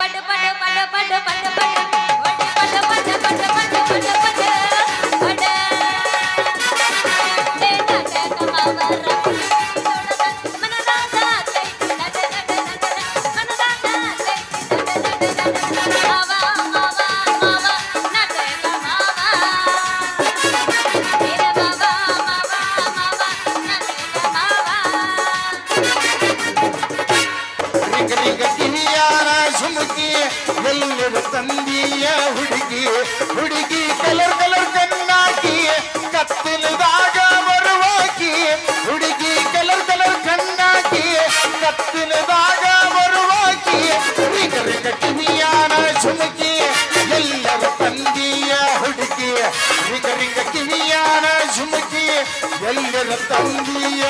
பட்டு பட்டு பட்டு பட்டு பட்டு பட்டு ತಂದಿಯ ಹುಡುಗಿ ಹುಡುಗಿ ಕಲರ್ ಕಲರ್ ಕಣ್ಣಾಕಿ ಕತ್ತಿನದಾಗ ಬರುವಾಕಿ ಹುಡುಗಿ ಕಲರ್ ಕಲರ್ ಕಣ್ಣಾಕಿ ಕತ್ತಿನದಾಗ ಬರುವಾಕಿ ಹುಡುಗರ ಕಿವಿಯಾನ ಝುಮುಕಿ ಎಲ್ಲರ ತಂದಿಯ ಹುಡುಗಿ ಹುಡುಗರಿಂದ ಕಿವಿಯಾನ ಝುಮುಕಿ ಎಲ್ಲರ ತಂದಿಯ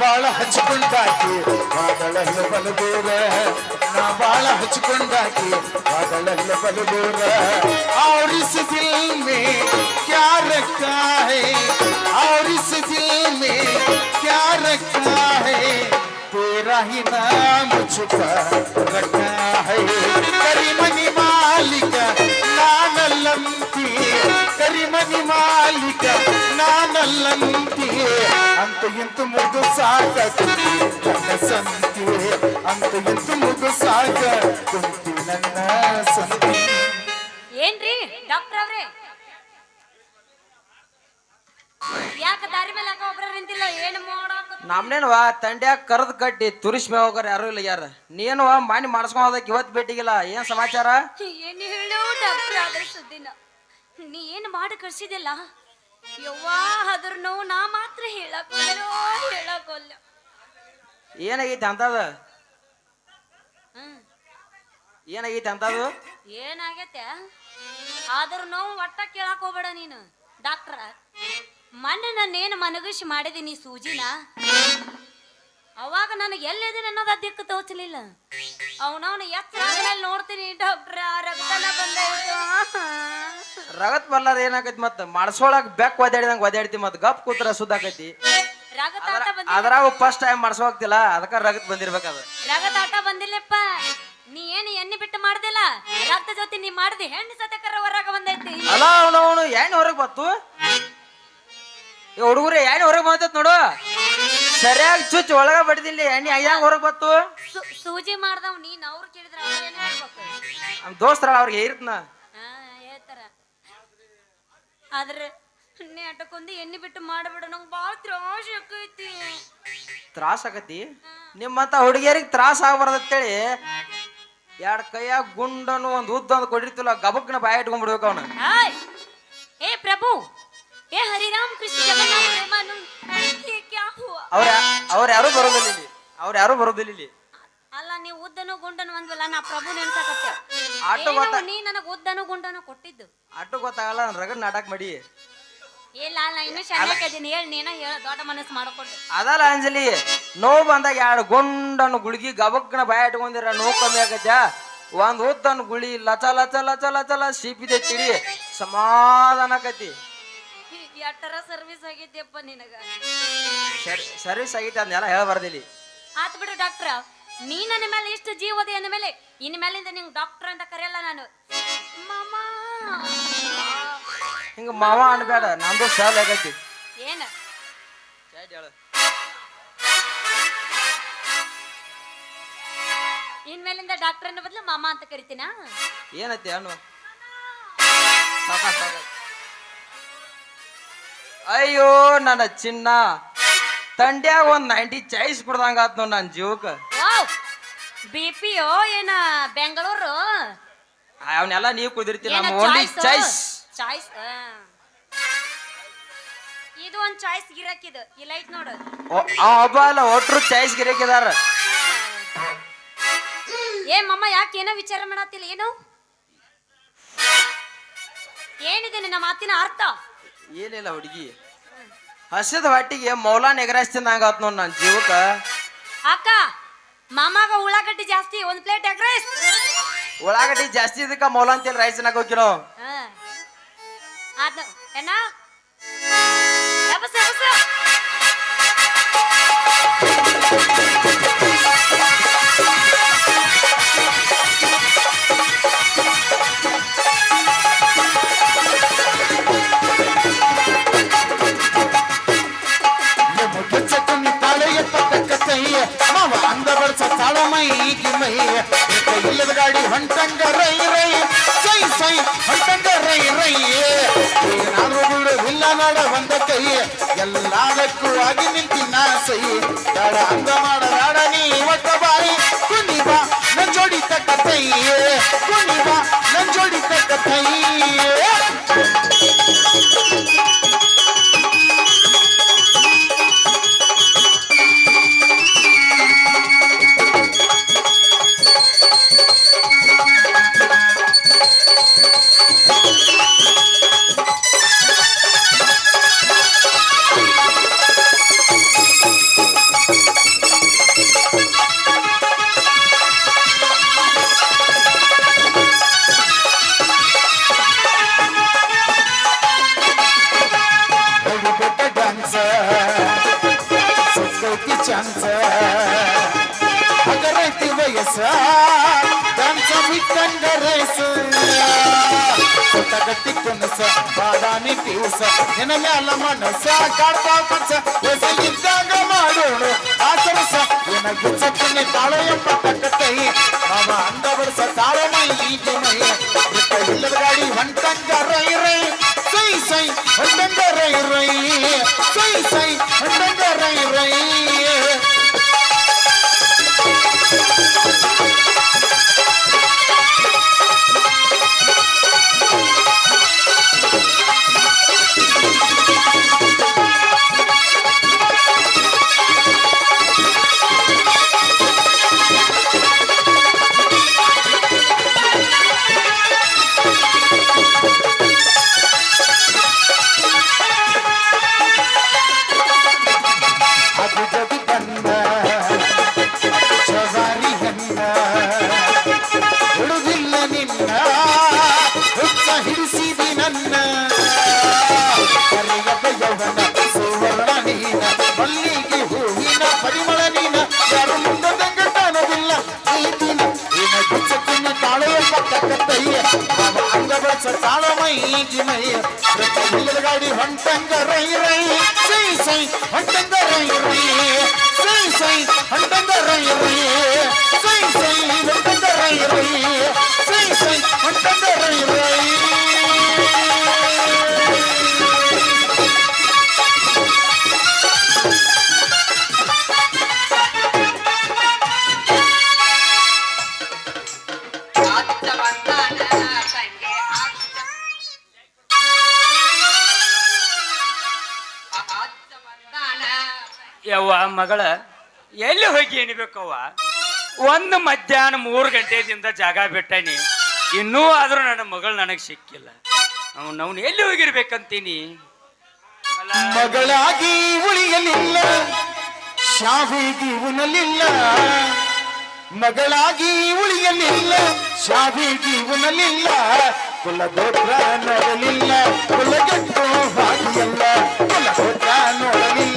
ಬಾಳ ಹಚ್ಕೊಂಡಾಕಿ ಬಾದಳಲ್ಲ ಬಲದೂರ ನಾ ಬಾಳ ಹಚ್ಕೊಂಡಾಕಿ ಬಾದಳಲ್ಲ ಬಲದೂರ और इस दिल में क्या रखा है और इस दिल में क्या रखा है तेरा ही नाम छुपा रखा है करीमनी मालिक ನಾನಲ್ಲಂತಿ ಕರಿಮನಿ ಮಾಲಿಕ ನಾನಲ್ಲಂತಿ ಅಂತ ಇಂತು ಮುಗು ಸಾಕ. ನನ್ನ ಸಂತಿ ಅಂತ ಇಂತು ಮುಗು ಸಾಕ. ಕುಂತಿ ನನ್ನ ಸಂತಿ. ಏನ್ರಿ ಡಾಕ್ಟರ್ ಅವ್ರೆ? ಯಾಕ ದಾರಿ ಮೇಲೆ ಯಾಕ ಒಬ್ರ ನಿಂತಿಲ್ಲ? ಏನು ಮಾಡಾಕ ನಮ್ನೇನ್ವಾ ತಂಡ್ಯಾಗ ಕರ್ದ್ ಕಟ್ಟಿ ತುರಿಸ್ ಮೇ ಹೋಗಾರ ಯಾರು ಇಲ್ಲ ಯಾರ. ನೀನು ಮಾನಿ ಮಾಡಿಸ್ಕೊಂಡ್ ಹೋದಕ್ಕೆ ಇವತ್ತು ಭೇಟಿಗಿಲ್ಲ. ಏನ್ ಸಮಾಚಾರ? ಏನು ಹೇಳು ಡಾಕ್ಟರ್ ಆದ್ರೆ ಸುದ್ದಿನ ನೀ ಏನು ಮಾಡಿ ಕಳ್ಸಿದಿಲ್ಲ ಯವ್ವಾ ಅದ್ರ ನೋವು ನಾ ಮಾತ್ರ ಹೇಳಕ್ಕೊಲ್ಲೋ ಹೇಳಕ್ಕೊಲ್ಲ. ಏನಾಗೈತಿ ಅಂತದ? ಏನಾಗೈತಿ ಅಂತದು? ಏನಾಗೈತೆ? ಆದ್ರ ನೋವು ಒಟ್ಟ ಕೇಳಕ್ ಹೋಗ್ಬೇಡ ನೀನು. ಡಾಕ್ಟ್ರ ಮೊನ್ನೆ ನಾನೇನು ಮನಗಿಸಿ ಮಾಡಿದೀನಿ ಸೂಜಿನ? ಅವಾಗ ನನಗೆ ಎಲ್ಲಿದ್ದೀನಿ ಅನ್ನೋದು ದಿಕ್ಕು ತೋಚಲಿಲ್ಲ. ಅವನವನು ಎತ್ತ ಆದ್ಮೇಲೆ ನೋಡ್ತೀನಿ ಡಾಕ್ಟ್ರ ರಕ್ತನ ಬಂದಾಯ್ತು. ರಗತ್ ಬರ್ಲಾರ ಏನಾಗೈತಿ ಮತ್ತ ಮಾಡ್ಸೋಳಕ್ ಬೆಕ್ ಒದಾಡಿದಂಗ ಒದ್ಯಾಡ್ತಿ ಮತ್ ಗಪ್ ಕೂತ್ರ ಸುದ್ದಾಕೈತಿ ರಗತಾಟ ಬಂದಿ ಅದ್ರಾಗ ಫಸ್ಟ್ ಟೈಮ್ ಮಾಡ್ಸೋಗ್ತಿಲ್ಲ ಅದಕ್ಕ ರಗತ್ ಬಂದಿರ್ಬೇಕದ ರಗತಾಟ ಬಂದಿಲ್ಲಪ್ಪ. ನೀ ಏನು ಎಣ್ಣೆ ಬಿಟ್ಟು ಮಾಡ್ದಿಲ್ಲ? ರಕ್ತ ಜೊತೆ ನೀ ಮಾಡ್ದಿ ಹೆಣ್ಣು ಸತಕರ ಹೊರಗ ಬಂದೈತಿ. ಅಲ್ಲ ಅವನು ಅವನು ಏನ್ ಹೊರಗೆ ಬತ್ತು ಈ ಹುಡುಗರು ಎಣ್ಣೆ ಹೊರಗೆ ಬಂದೈತ್ ನೋಡು. ಸರಿಯಾಗಿ ಚುಚ್ ಒಳಗ ಬಡ್ದಿಲ್ಲ ಎಣ್ಣೆ ಅಯ್ಯಾಂಗ ಹೊರಗೆ ಬತ್ತು ಸು- ಸೂಜಿ ಮಾಡ್ದವ್ ನೀನ್ ಅವ್ರು ಕೇಳಿದ್ರ ಅವ್ರು ಏನ್ ಹೇಳ್ಬೇಕು? ನಮ್ ದೋಸ್ತರ ಅವ್ರಿಗೆ ಇರ್ತನ ಆದ್ರೆ ಎಣ್ಣೆ ಆಟಕ್ಕೊಂದು ಎಣ್ಣೆ ಬಿಟ್ಟು ಮಾಡಬೇಡ ನಂಗೆ ಭಾಳ ತ್ರಾಸ ಆಕೈತಿ. ತ್ರಾಸ ಆಗತಿ ನಿಮ್ಮಂತ ಹುಡುಗಿಯರಿಗೆ ತ್ರಾಸ ಆಗ್ಬಾರ್ದಂತೇಳಿ ಎರಡು ಕೈಯಾಗ ಗುಂಡನ್ನು ಒಂದು ಉದ್ದ ಒಂದು ಕೊಡಿರ್ತಿಲ್ಲ ಗಬಕ್ನ ಬಾಯಿ ಇಟ್ಕೊಂಡ್ಬಿಡ್ಬೇಕು ಅವನು. ಏ ಪ್ರಭು! ಏ ಹರಿರಾಮ್ ಕೃಷ್ಣ ಜಗನ್ನಾಥ ಪ್ರೇಮಾನು ಅವ್ರ ಅವ್ರು ಯಾರು ಬರೋದಿಲ್ಲ ಇಲ್ಲಿ. ಅವ್ರು ಯಾರು ಬರೋದಿಲ್ಲ ಇಲ್ಲಿ. ಗುಂಡನು ಅಂದ್ವಲ್ಲ ನಾ ಪ್ರಭು ನೆನ್ಸಕತ್ತೆ. ಆಟೋ ಗೊತ್ತ ನೀ ನನಗ ಉದ್ದನು ಗುಂಡನು ಕೊಟ್ಟಿದ್ದು. ಅಟ್ಟು ಗೊತ್ತಾಗಲ್ಲ ನನ್ ರಗಡ್ ನಾಟಕ ಮಾಡಿ. ಇಲ್ಲ ಅಲ್ಲ ಇನ್ನು ಚೆನ್ನಾಗಿದ್ದೀನಿ ಹೇಳಿ ನೀನ ಹೇಳ ದೊಡ್ಡ ಮನಸ್ಸು ಮಾಡ್ಕೊಂಡು. ಅದಲ್ಲ ಅಂಜಲಿ ನೋವು ಬಂದಾಗ ಎರಡು ಗುಂಡನ್ನು ಗುಳಿಗಿ ಗಬಗ್ನ ಬಾಯ ಇಟ್ಕೊಂಡಿರ ನೋವು ಕಮ್ಮಿ ಆಗತ್ತ ಒಂದ್ ಉದ್ದನ್ ಗುಳಿ ಲಚ ಲಚ ಲಚ ಲಚ ಲ ಸಿಪಿದೆ ತಿಳಿ ಸಮಾಧಾನ ಆಕತಿ. ಎಟ್ಟರ ಸರ್ವಿಸ್ ಆಗಿದ್ಯಪ್ಪ ನಿನಗ? ಸರಿ ಸರ್ವಿಸ್ ಆಗಿತ್ತು ಅದನ್ನೆಲ್ಲ ಹೇಳಬಾರ್ದಿಲ್ಲಿ. ಆತ್ ಬಿಡು ಡಾಕ್ಟ್ರ ನೀ ನನ್ನ ಮೇಲೆ ಇಷ್ಟು ಜೀವದೆ ಅಂದ ಮೇಲೆ ಇನ್ ಮೇಲಿಂದ ನಿಂಗೆ ಡಾಕ್ಟರ್ ಅಂತ ಕರೆಯಲ್ಲ ನಾನು. ಮಾಮ. ಹಿಂಗ ಮಾವ ಅನ್ಬೇಡ ನಂದು ಶಾಲ್ ಆಗೈತಿ. ಏನ? ಇನ್ ಮೇಲಿಂದ ಡಾಕ್ಟರ್ ಅನ್ನೋ ಬದಲು ಮಾಮ ಅಂತ ಕರಿತೀನಾ? ಏನೈತಿ ಅಣ್ಣ. ಅಯ್ಯೋ ನನ್ನ ಚಿನ್ನ. ತಂಡ್ಯಾಗ ಒಂದ್ ನೈಂಟಿ ಚಾಯ್ಸ್ ಕೊಡ್ದಂಗ ಆತ್ ನೋಡ್ ನನ್ನ ಜೀವಕ್ಕ ಬಿ ಪಿ ಏನ ಬೆಂಗಳೂರು? ಅವನ್ನೆಲ್ಲ ನೀವು ಕುದಿರ್ತೀರಿ ನಮ್ಮ ಓನ್ಲಿ ಚಾಯ್ಸ್ ಚಾಯ್ಸ್ ಇದು ಒಂದ್ ಚಾಯ್ಸ್ ಗಿರಾಕಿದು ಈ ಲೈಟ್ ನೋಡು. ಒಬ್ಬ ಅಲ್ಲ ಒಟ್ರು ಚಾಯ್ಸ್ ಗಿರಕಿದಾರ ಏ ಮಮ್ಮ ಯಾಕೆ ಏನೋ ವಿಚಾರ ಮಾಡತ್ತಿಲ್ಲ ಏನು? ಏನಿದೆ ನಿನ್ನ ಮಾತಿನ ಅರ್ಥ? ಏನಿಲ್ಲ ಹುಡುಗಿ. ಹಸಿದ ಹೊಟ್ಟಿಗೆ ಮೌಲಾ ನೆಗರಾಸ್ತಿಂದಂಗ ಆತ್ ನೋಡ್ ನನ್ನ ಜೀವಕ್ಕ. ಅಕ್ಕ ಮಾಮಾಗ ಉಳ್ಳಾಗಡ್ಡಿ ಜಾಸ್ತಿ ಒಂದ್ ಪ್ಲೇಟ್ ಎಗ್ ರೈಸ್. ಉಳ್ಳಾಗಡ್ಡಿ ಜಾಸ್ತಿ ಇದಕ್ಕ ಮೌಲ ಅಂತೇಳಿ ರೈಸ್ ಹೋಗಿರೋ ಅದ ಏನ? ಎಬಸ್ ಎಬಸ್. ಮೈ ಇಲ್ಲದ ಗಾಡಿ ಹೊಂಟಂಗ ರೈ ರೈ ಸೈ ಸೈ ಹೊಂಟಂಗ ರೈ ರೈ ನಾನು ಬಿಡುವಿಲ್ಲ ನಡ ಬಂದ ಕೈ ಎಲ್ಲದಕ್ಕೂ ಆಗಿ ನಿಂತಿನ ಸೈ ಬೇಡ ಅಂದ ಮಾಡಬೇಡ ನೀ ಒಟ್ಟ ಬಾಯಿ ಕುನಿ ಬಾ ನನ್ ಜೋಡಿ ತಕ್ಕ ಕೈ ಕುನಿ ಬಾ ನನ್ ಜೋಡಿ ತಕ್ಕ ಕೈ ಹಗರೈತಿ ವಯಸ್ಸ ಡ್ಯಾನ್ಸ ಬಿಟ್ಟಂಗ ರೇಸ ಗಟ್ಟಿ ಕೊನಸ ಬಾದಾಮಿ ಪೀಸ ನಿನ್ನ ಮ್ಯಾಲ ಮನಸ್ಸ ಕಾಡ್ತಾ ಪಂಚ ಹೊಸ ಇದ್ದಾಗ ಮಾಡೋಣ ಆಚರಿಸ ಏನ ಗುಚ್ಚಕ್ಕನೆ ತಾಳು ಎಂಬ ತಕ್ಕ ಕೈ ಮಾವ ಅಂದ ಬಡ್ಸ ತಾಳು ಮೈ ಈಗ ಮೈ ಬಿಟ್ಟ ಇಲ್ಲದ ಗಾಡಿ ಹೊಂಟಂಗ ರೈ ರೈ ಸೈ ಸೈ ಹೊಂಟಂಗ ಬಳಸ ತಾಳ ಮೈ ಮೈ ಇಲ್ಲದ ಗಾಡಿ ಹೊಂಟಂಗ ರೈ ರೈ ಸೈ ಸೈ ಹೊಂಟಂಗ ಯವ್ವ, ಮಗಳ, ಎಲ್ಲಿ ಹೋಗಿ ಏನಿಬೇಕವ್ವ? ಒಂದು ಮಧ್ಯಾಹ್ನ ಮೂರು ಗಂಟೆದಿಂದ ಜಾಗ ಬಿಟ್ಟನಿ. ಇನ್ನೂ ಆದರೂ ನನ್ನ ಮಗಳು ನನಗೆ ಸಿಕ್ಕಿಲ್ಲ. ಅವನು ಅವನು ಎಲ್ಲಿ ಹೋಗಿರ್ಬೇಕಂತೀನಿ? ಮಗಳಾಗಿ ಉಳಿಯಲಿಲ್ಲ ಶಾವಿಗೆ ಉಣಲಿಲ್ಲ ಮಗಳಾಗಿ ಉಳಿಯಲಿಲ್ಲ ಶಾವಿಗೆ ಉಣಲಿಲ್ಲ ಕುಲಗೋತ್ರ ನೋಡಲಿಲ್ಲ, ಕುಲಗಟ್ಟು ಹಾದಿಯಲ್ಲ, ಕುಲಗೋತ್ರ ನೋಡಲಿಲ್ಲ.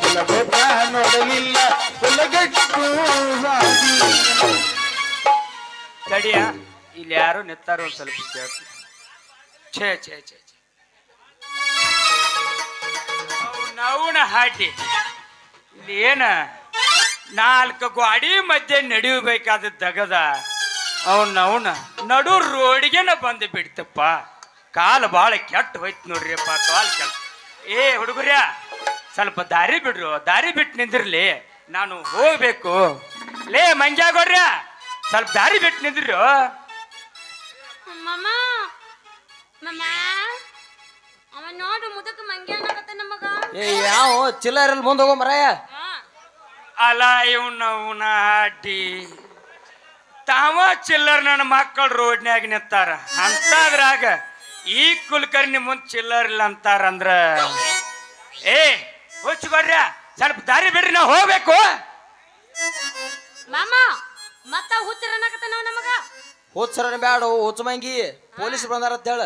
ಕುಲಗೋತ್ರ ನೋಡಲಿಲ್ಲ. ಕುಲಗೆಟ್ಟು ತಡಿಯ ಇಲ್ಲಿ ಯಾರು ನಿತ್ತಾರ ಸ್ವಲ್ಪ ಕೇಳ್ತೀನಿ. ಛೇ ಛೇ ಛೇ ಛೇ. ನವನ ಹಾಟಿ. ಇಲ್ಲಿ ಏನ? ನಾಲ್ಕು ಗಾಡಿ ಮಧ್ಯೆ ನಡೆಯಬೇಕಾದ ದಗದ. ಅವನ್ ಅವನ ನಡು ರೋಡಿಗೆನ ಬಂದು ಬಿಡ್ತಪ್ಪ. ಕಾಲು ಭಾಳ ಕೆಟ್ಟ ಹೋಯ್ತು ನೋಡ್ರಿಯಪ್ಪ ಕಾಲ್ ಕಾಲು ಕೆಟ್ಟ. ಏ ಹುಡುಗರ್ಯ ಸ್ವಲ್ಪ ದಾರಿ ಬಿಡ್ರು ದಾರಿ ಬಿಟ್ಟು ನಿಂದಿರ್ಲಿ. ನಾನು ಹೋಗ್ಬೇಕು. ಲೇ ಮಂಜಾಗೋಡ್ರ ಸ್ವಲ್ಪ ದಾರಿ ಬಿಟ್ಟು ನಿಂದ್ರಿ ಮಮ್ಮ ಮಮ್ಮ ಅವ ನೋಡು ಮುದಕ ಮಂಗ್ಯ ಅನ್ನಕತ್ತ ನಮಗ. ಏ ಯಾವ ಚಿಲ್ಲರಲ್ಲಿ ಮುಂದೆ ಹೋಗೋ ಮರಾಯ. ಅಲ ಇವನ ಅವನ ಅಡ್ಡಿ ತಾವ ಚಿಲ್ಲರ್ ನನ್ನ ಮಕ್ಕಳು ರೋಡ್ನ್ಯಾಗ ನಿಂತಾರ. ಅಂತಾದ್ರಾಗ ಈ ಕುಲಕರ್ಣಿ ಮುಂದೆ ಚಿಲ್ಲರಿಲ್ಲ ಅಂತಾರಂದ್ರ ಏ ಹುಚ್ಚುಗೊಡ್ರ ಸ್ವಲ್ಪ ದಾರಿ ಬಿಡ್ರಿ ನಾವು ಹೋಗ್ಬೇಕು. ಮಾಮ ಮತ್ತ ಹುಚ್ಚರ ನಾವ್ ನಮಗ? ಹೋದ್ಸರ ಬ್ಯಾಡ ಹುಚ್ಚ ಮಂಗಿ ಪೊಲೀಸ್ ಬಂದಾರ ಅಂತ ಹೇಳ.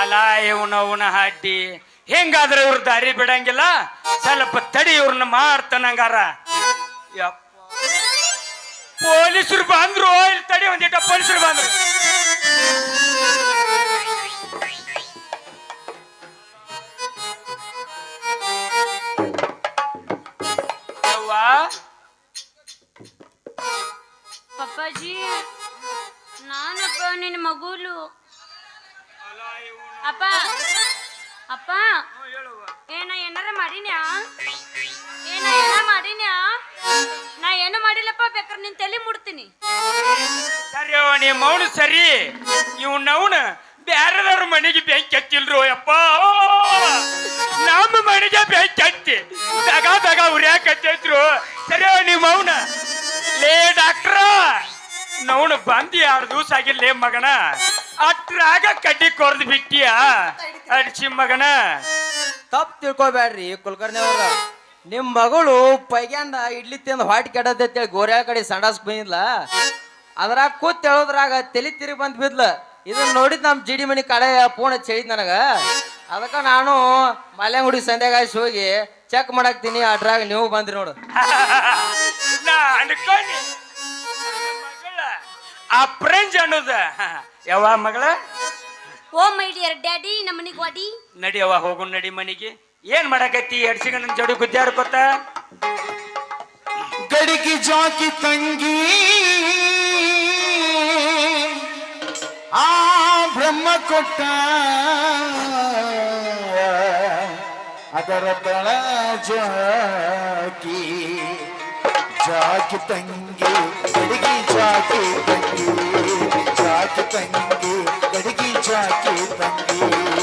ಅಲ ಇವನ ಅವನ ಹಾಡಿ ಹೆಂಗಾದ್ರೆ ಇವ್ರ ದಾರಿ ಬಿಡಂಗಿಲ್ಲ ಸ್ವಲ್ಪ ತಡಿ ಇವ್ರನ್ನ ಮಾಡ್ತಾನಂಗಾರ ಯಪ್ಪ. ಪೊಲೀಸರು ಬಂದ್ರು ಇಲ್ಲಿ ತಡಿ ಒಂದಿಟ್ಟ ಪೊಲೀಸರು ಬಂದ್ರು. ಪಪ್ಪಾಜಿ ನಾನಪ್ಪ ನಿನ್ನ ಮಗುಲು. ಅಪ್ಪ ಅಪ್ಪ, ಏನ, ಏನಾರ ಮಾಡಿನ್ಯಾ? ಏನ ಏನ ಮಾಡಿನ್ಯಾ? ನಾ ಏನು ಮಾಡಿಲ್ಲಪ್ಪ ಬೇಕಾದ್ರೆ ನಿನ್ ತಲೆ ಮುಡ್ತೀನಿ. ಸರಿ ಅವ ನೀ ಮೌನ ಸರಿ. ಇವ್ನವ್ನ ಬ್ಯಾರದವ್ರ ಮನೆಗೆ ಬೆಂಕಿ ಹಚ್ಚಿಲ್ರು ಅಪ್ಪ ನಮ್ಮ ಬೆಂಕಿ ಹಚ್ಚಿ ದಗ ದಗ ಸರಿ ಅವ್ವ, ನೀ ಮೌನ ಲೇ ಡಾಕ್ಟ್ರ ನವ್ನ ಬಂದು ಎರಡು ದಿವಸ ಆಗಿಲ್ಲೇ ಮಗನ? ಅಟ್ರಾಗ ಕಡ್ಡಿ ಕೊರ್ದು ಬಿಟ್ಟಿಯ. ಅಡ್ಸಿ ಮಗನ. ತಪ್ಪು ತಿಳ್ಕೊಬೇಡ್ರಿ ಕುಲಕರ್ಣಿ ಅವ್ರ. ನಿಮ್ ಮಗಳು ಪೈಗ್ಯಾಂಡ ಇಡ್ಲಿ ತಿಂದು ಹೊಟ್ಟೆ ಕೆಟ್ಟದೇಳಿ ಗೋರ್ಯಾ ಕಡೆ ಸಂಡಾಸ್ ಬಂದಿಲ್ಲ ಅದ್ರಾಗ ಕೂತ್ ಹೇಳೋದ್ರಾಗ ತಲೆ ತಿರುಗಿ ಬಂದ್ ಬಿದ್ಲ. ಇದನ್ನ ನೋಡಿದ್ ನಮ್ ಜಿಡಿ ಮನಿ ಕಡೆ ಪೂರ್ಣ ಹಚ್ಚಿ ನನಗ. ಅದಕ್ಕ ನಾನು ಮಲ್ಯಾಂಗುಡಿ ಸಂಧ್ಯಾಗ ಹೋಗಿ ಚೆಕ್ ಮಾಡಾಕ್ತೀನಿ ಅದ್ರಾಗ ನೀವು ಬಂದ್ರಿ ನೋಡು. ನಾ ಅನ್ಕೊಂಡಿ. ಮಗಳ ಆ ಫ್ರೆಂಚ್ ಅನ್ನೋದ. ಯಾವ ಮಗಳ? ಓ ಮೈ ಡಿಯರ್ ಡ್ಯಾಡಿ ನಮ್ಮ ಮನಿಗೆ ವಾಡಿ ನಡಿಯವ್ವ ಹೋಗು ನಡಿ ಮನಿಗೆ. ಏನ್ ಮಾಡಕತ್ತಿ? ಎಡ್ಸಿಗಣ್ಣನ ಜೋಡಿ ಗುದ್ದಾರ ಗೊತ್ತ ಗಡಿಗೆ ಜಾಕಿ ತಂಗಿ ಆ ಬ್ರಹ್ಮ ಕೊಟ್ಟ. ಅದರ ತಳ ಜಾಕಿ ಜಾಕಿ ತಂಗಿ, ಗಡಿಗೆ ಜಾಕಿ ತಂಗಿ ಜಾಕಿ ತಂಗಿ, ಗಡಿಗೆ ಜಾಕಿ ತಂಗಿ.